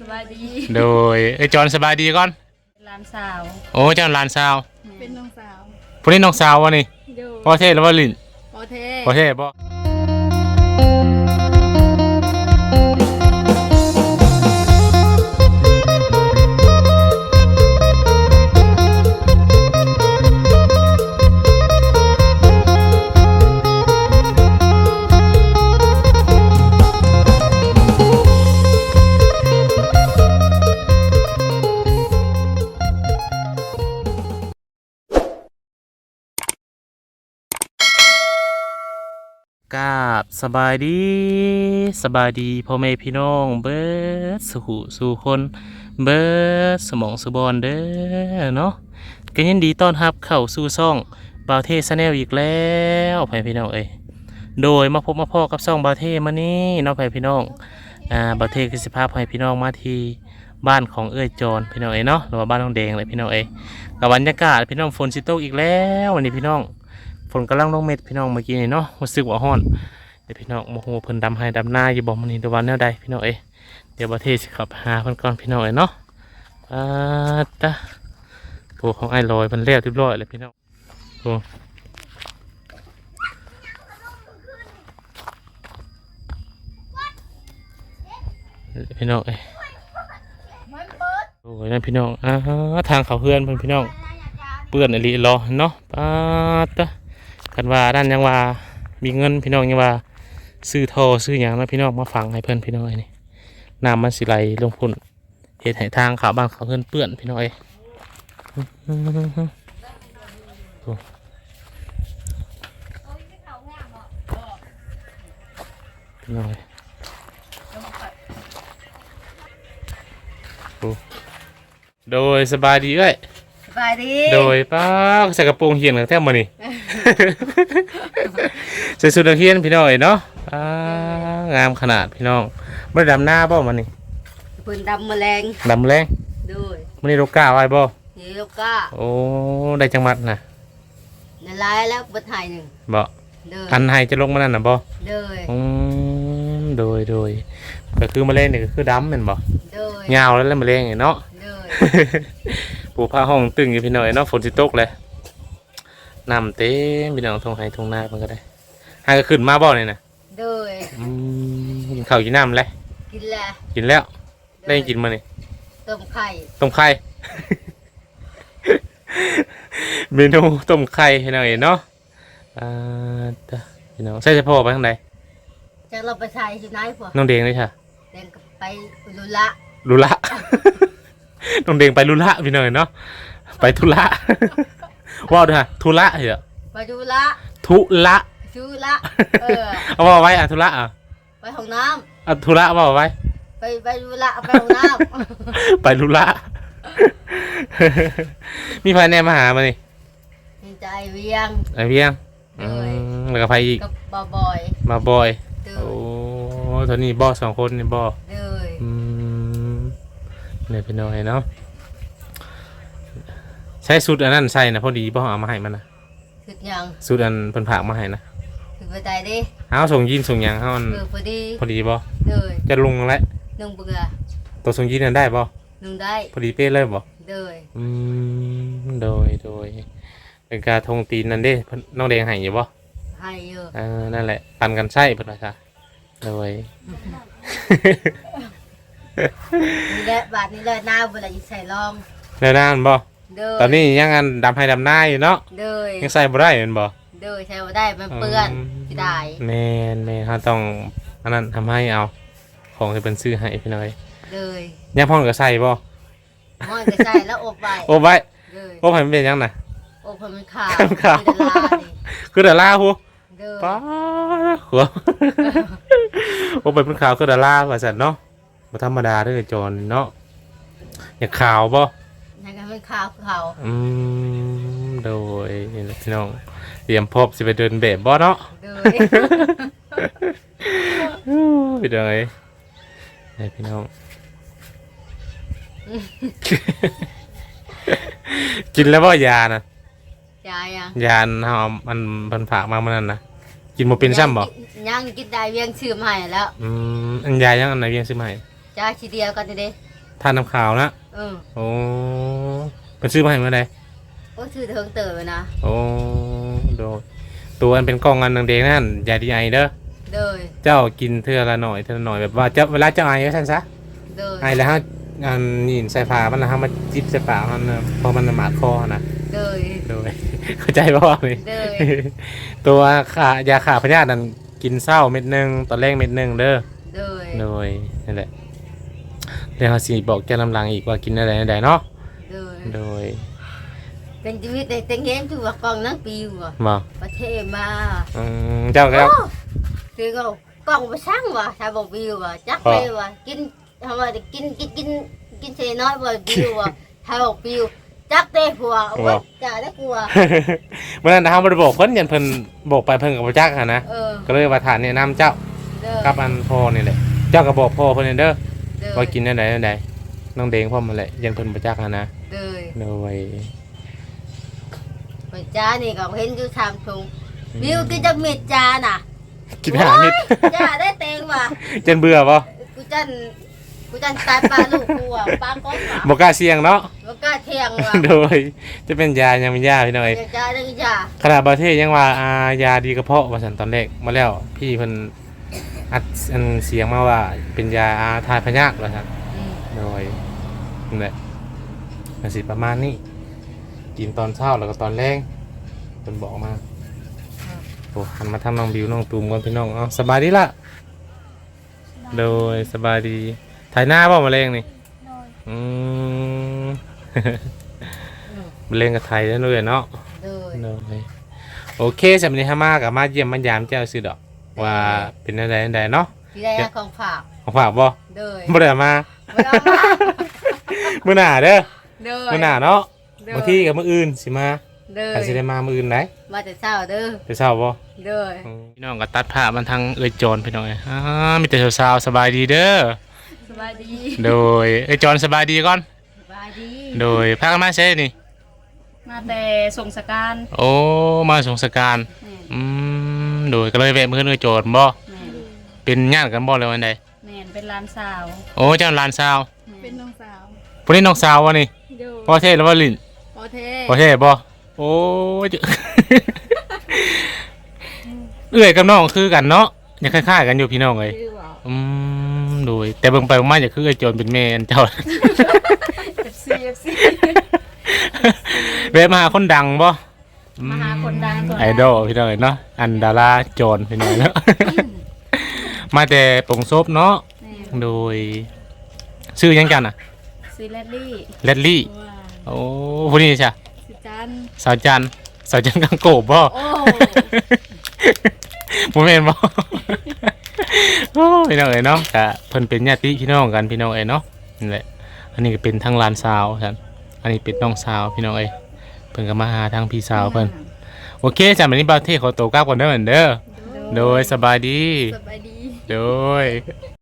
สบายดีโดยเอ้ยจอนสบายดีก่อน หลานสาว โอ้เจ้าหลานสาวเป็นน้องสาวผู้นี้น้องสาววะนี่โดพ่อเทศแล้วว่าลิน โอเทพ่อเทศบ่ กราบสบายดีสบายดีพ่อแม่พี่น้อง เบิดสู่สู่คนเบิดสมองสุบอนเด้อเนาะก็ยินดีต้อนรับเข้าสู่ซ่องบาวเทสแนลอีกแล้วพ่อแม่พี่น้องเอ้ยโดยมาพบมาพ่อกับซ่องบาวเทมานี่เนาะพ่อแม่พี่น้องอ่าบาวเทคือสิพาพ่อแม่พี่น้องมาทีบ้านของเอ้ยจอนพี่น้องเอ้ยเนาะหรือว่าบ้านน้องแดงเลยพี่น้องเอ้ยกับบรรยากาศพี่น้องฝนสิตกอีกแล้ววันนี้พี่น้อง นกำลังลงเม็ดพี่น้องเมื่อกี้นี่เนาะรู้สึกว่าฮ้อนเดี๋ยวพี่น้องโมโหเพิ่นดำให้ดำหน้าอยู่บ่มันนี่ตะวันแนวใดพี่น้องเอ้ยเดี๋ยวประเทศสิขับหาเพิ่นก่อนพี่น้องเอ้ยเนาะอ่าตะโอ้ของไอ้ลอยมันเรียบเรียบร้อยเลยพี่น้องโอ้พี่น้องเอ้ยโอ้ยนั่นพี่น้องอ่าทางเขาเพื่อนเพิ่นพี่น้องเปื้อนอหลีรอเนาะปาตะ กันว่าด้านยังว่ามีเงินพี่น้องยังว่าซื้อทอซื้ออย่างนะพี่น้องมาฝังให้เพื่อนพี่น้องไอ้นี่น้ำมันสิไหลลงพุ่นเหตุให้ทางเขาบ้านเขาเพื่อนเปื้อนพี่น้องไอ้โอ้พี่น้องเอ้ยโอ้โดยสบายดีเอ้ยสบายดี โดยป้าใส่กระโปรงเหียนกับแทบมานี่ ใส่สุดนักเฮียนพี่น้องเอ๋ยเนาะป้างามขนาดพี่น้องไม่ได้ดำหน้าบ่มันนี่ปืนดำแมลงดำแรงด้วยมันนี่โรก้าไว้บ่นี่ลูกก็โอ้ได้จังหวัดนะในลายแล้วบัดไทยหนึ่งบ่เด้ออันให้จะลงมานั่นน่ะบ่เด้ออืมโดยโดยก็คือมะเร็งนี่ก็คือดำแม่นบ่เด้อยาวแล้วแหละมะเร็งนี่เนาะเด้อปูผ้าห้องตึงอยู่พี่น้อยเนาะฝนสิตกเลย น้ำเต็มพี่น้องทงไห้ทงนามันก็ได้หาก็ขึ้นมาบ่เนี่ยนะเด้ออืมกินข้าวกินน้ำเลยกินแล้วกินแล้วได้กินมานี่ต้มไข่ต้มไข่ เมนูต้มไข่ให้หน่อยเนาะอ่าจ้ะพี่น้องใช่เฉพาะไปทางใดจากเราไปใช้ที่ไหนพวกน้องเดงเลยค่ะเดินกับไปลุละลุละ น้องเดงไปลุละพี่หน่อยเนาะไปทุละ ว้าวด้วยฮะทุละเหรอไปดูละทุละชื่อละ เออ เอาว่าไว้อะทุละอะไปห้องน้อะทุละว่าไว้ำไปไปดูละไปห้องน้ไปลุละมีใครแน่มาหามานี่ำมีใจเวียง ไอเพียงเอ้ย อืมแล้วก็ไปอีก กับบอบอยมาบอยเด้อโอ้ตอนนี้บอสองคนนี่บอเด้ออืมเนี่ยพี่น้อยเนาะ ใช้สูตรอันนั้นใส่นะพอดีบ่เอามาให้มันนะคือยังสูตรอันเพิ่นผากมาให้นะคือไปใจดิเอาส่งยีนส่งหยังเฮามันเออพอดีพอดีบ่เด้อจะลงแล้วนุ่งเบื่อตัวส่งยีนนั้นได้บ่นุ่งได้พอดีเป๊ะเลยบ่เด้ออืมโดยโดยเป็นการทงตีนนั่นเด้เพิ่นน้องแดงให้อยู่บ่ให้เยอะเออนั่นแหละปันกันใช่เพิ่นว่าซะโดยนี่แหละบาทนี้แหละหน้าเวลาจะใส่รองแล้วนั่นบ่ เด้อตอนนี้ยังอันดำให้ดำหน้าอยู่เนาะเด้อยังใส่บ่ได้แม่นบ่เด้อใช้บ่ได้มันเปื้อนสิได้แม่นแม่นเขาต้องอันนั้นทำให้เอา ของที่เป็นซื้อให้พี่น้อยเด้อยังพ่อนก็ใส่บ่มอนก็ใส่แล้วอบไว้โอ้ไว้เด้อโอ้ให้มันเป็นยังน่ะอบให้มันขาวขาวคือดารานี่คือดาราฮู้เด้อป้าหัวโอ้เป็นขาวคือดาราว่าซั่นเนาะบ่ธรรมดาเด้อจอนเนาะอยากขาวบ่ ให้มันขาวขาวอืมโดยนี่แหละพี่น้องเตรียมพร้อมสิไปเดินแบบบ่เนาะ เด้อพี่น้องเอ้ยให้พี่น้อง กินแล้วบ่ยานะยายยังยานเฮามันมันผากมามันนั่นนะกินบ่เป็นซ้ำบ่ยังกินได้เวียงชื่อมาให้แล้วอืมอันยายังอันไหนเวียงซื้อมาให้จ้าชีเดียวกันเด้อทานน้ำขาวนะ เออ โอ้ เป็นซื้อมาให้เมื่อใดโอ้ถือเทิงเต๋อนะโอ้โดดตัวอันเป็นกล่องอันแดงๆนั่นยาดีไอเด้อโดยเจ้ากินเทื่อละหน่อยเทื่อละหน่อยแบบว่าเจ้าเวลาเจ้าไอก็ท่านซะโดยไอแล้วฮะอันนี่ใส่ผ้ามันนะฮะมาจิบใส่ปากมันนะเพอมันหมาดคอนะโดยโดยเข้าใจป่าวนี่โดยตัวขายาขาพยาธินั่นกินเศร้าเม็ดหนึงตอนแรกเม็ดหนึงเด้อโดยโดยนั่นแหละเดี๋ยวเราสิบอกแกลำลังอีกว่ากินอะไรได้เนาะ โดยโดย เป็นชีวิตในเต็งเห็นถือว่ากองนักปีว่ะมาประเทศมาอืมเจ้าครับโอ้คือก็กองไปสร้างว่ะชาวบอกวิวว่ะจักไปว่ะกินทำไมกินกินกินกินเซน้อยว่ะวิวว่ะชาวบอกวิวจักเต้หัวโอ้ยจ่าได้กลัวเมื่อนั้นนะครับบริบอกเพิ่นยันเพิ่นบอกไปเพิ่นกับพระจักอะนะเออก็เลยว่าฐานเนี่ยนำเจ้าเด้อกับอันพ่อนี่แหละเจ้าก็บอกพ่อเพิ่นเด้อเด้อว่ากินได้ไหนได้ไห นน้องเดงพ่อมันแหละยันเพิ่นพระจักอะนะเด้อโดยไปจ้านี่ก็เห็นอยู่ทางทงวิวกินจะเม็ดจ้าน่ะกินหานิดจ้าได้เต็งว่ะจนเบื่อป่ะกูจันกูจันตายปลาลูกกูอะปลาก้อนว่ะบอกกล้าเสี่ยงเนาะบ่กล้าเที่ยงว่ะโดย จะเป็นยายังไม่ยาพี่หน่อยอย่าจ้าได้จ้าขนาดประเทศยังว่าอายาดีกระเพาะว่าสันตอนแรกมาแล้ว พี่เพิ่นอัดอันเสียงมาว่าเป็นยาอาทายพยาธิว่าซั่นอืมโดย นั่นแหละมันสิประมาณนี้ กินตอนเช้าแล้วก็ตอนแรงเพิ่นบอกมาโอ้หันมาทำน้องบิวน้องตูมก่อนพี่น้องเอาสบายดีละโดยสบายดีถ่ายหน้าเปล่ามะเร็งนี่อืมมะเร็งกับไทยนั่นเลยเนาะเด้อโดยโอเคสำหรับนี้ฮามากับมาเยี่ยมมายามเจ้าซื้อดอก ว่าเป็นอะไรใดเนาะที่ได้ของฝากของฝากบ่เด้อบ่ได้เอามาบ่ได้เอา มามื้อหน้าเด้อเด้อมื้อหน้าเนาะเด้อบางทีกับมื้ออื่นสิมาเด้อถ้าสิได้มามื้ออื่นได้มาแต่เช้าเด้อไปเช้าบ่เด้อพี่น้องก็ตัดผ้ามันทางเอ้ยจอนพี่น้องเอ้ยอ่ามีแต่สาวๆสบายดีเด้อสบายดีโดยเอ้ยจอนสบายดีก่อนสบายดีโดยพากันมาใช่นี่มาแต่ส่งสการโอ้มาสงสการแม่นอืมโดยก็เลยแวะมื้อเอ้ยจอนบ่แม่นเป็นญาติกันบ่เลยวันใดแม่น เป็นหลานสาว โอ้เจ้าหลานสาวเป็นน้องสาวพวกนี้น้องสาววะนี่โยพ่อเทศหรือว่าลินโอเทพ่อเทศบ่โอ้ยเอื้อยกับน้องคือกันเนาะยังคล้ายๆกันอยู่พี่น้องเลยชื่อว่าอืมโดยแต่เบิ่งไปเบิ่งมาจะคือไอ้โจรเป็นแม่อันเจ้า FC FC เว็บมาหาคนดังบ่อืมาหาคนดังก่อนไอดอลพี่น้องเอ้ยเนาะอันดาราโจรพี่น้องเนาะ มาแต่ปงซบเนาะแม่น โดย ชื่อหยังกันอะซีแลดลี่เลดลี่ ว้าโอ้ผู้นี้จ้ะสิจัน สาวจันทร์สาวจันทร์กังโกบบ่โอ้บ่แม่นบ่โอ้พี่น้องเอ้ยเนาะกะเพิ่นเป็นญาติพี่น้องกันพี่น้องเอ้ยเนาะนั่นแหละอันนี้ก็เป็นทั้งหลานสาวซั่นอันนี้เป็นน้องสาวพี่น้องเอ้ยเพิ่นก็มาหาทางพี่สาวเพิ่นโอเคจ้ะวันนี้บ่าวเทขอตัวกลับก่อนเด้อเหมือนเด้อโดยสบายดี สบายดี โดย